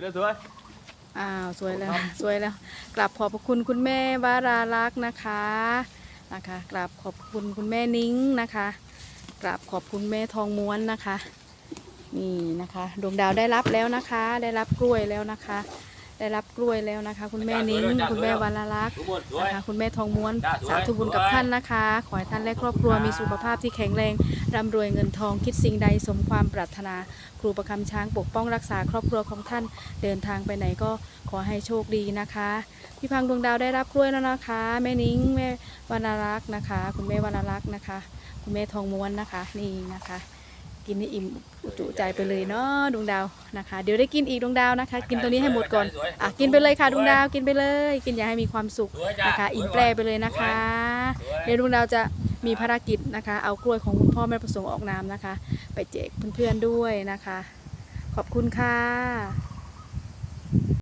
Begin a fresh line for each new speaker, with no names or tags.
เดี๋ยวสวย
อ้าวสวยแล้วสวยแล้วกราบขอบพระคุณคุณแม่วารารักษ์นะคะนะคะกราบขอบคุณคุณแม่นิ้งนะคะกราบขอบคุณแม่ทองม้วนนะคะ นี่นะคะดวงดาวได้รับแล้วนะคะ ได้รับกล้วยแล้วนะคะ ได้รับกล้วยแล้วนะคะ คุณแม่นิ้งคุณแม่วารารักษ์
ทุกคนสวย
นะคะคุณแม่ทองม้วน
จ้ะสวย
สาธุบุญกับท่านนะคะ ขอให้ท่านและครอบครัวมีสุขภาพที่แข็งแรงร่ำรวยเงินทองคิดสิ่งใดสมความปรารถนา ครูประคำช้างปกป้องรักษาครอบครัวของท่าน เดินทางไปไหนก็ขอให้โชคดีนะคะ พี่พังดวงดาวได้รับกล้วยแล้วนะคะ แม่นิ้งแม่วรรณรักษ์นะคะ คุณแม่วรรณรักษ์นะคะ คุณแม่ทองม้วนนะคะนี่นะคะ กินให้อิ่มจุใจไปเลยเนาะดวงดาวนะคะ เดี๋ยวได้กินอีกดวงดาวนะคะ กินตัวนี้ให้หมดก่อนอะกินไปเลยค่ะดวงดาวกินไปเลย กินอย่าให้มีความสุข
สวยจ้ะ
นะคะ อิ่มแปรไปเลยนะคะ
สวย
เดี๋ยวดวงดาวจะมีภารกิจนะคะ เอากล้วยของคุณพ่อแม่ประสงค์ออกนามนะคะ ไปแจกเพื่อนๆด้วยนะคะ ขอบคุณค่ะ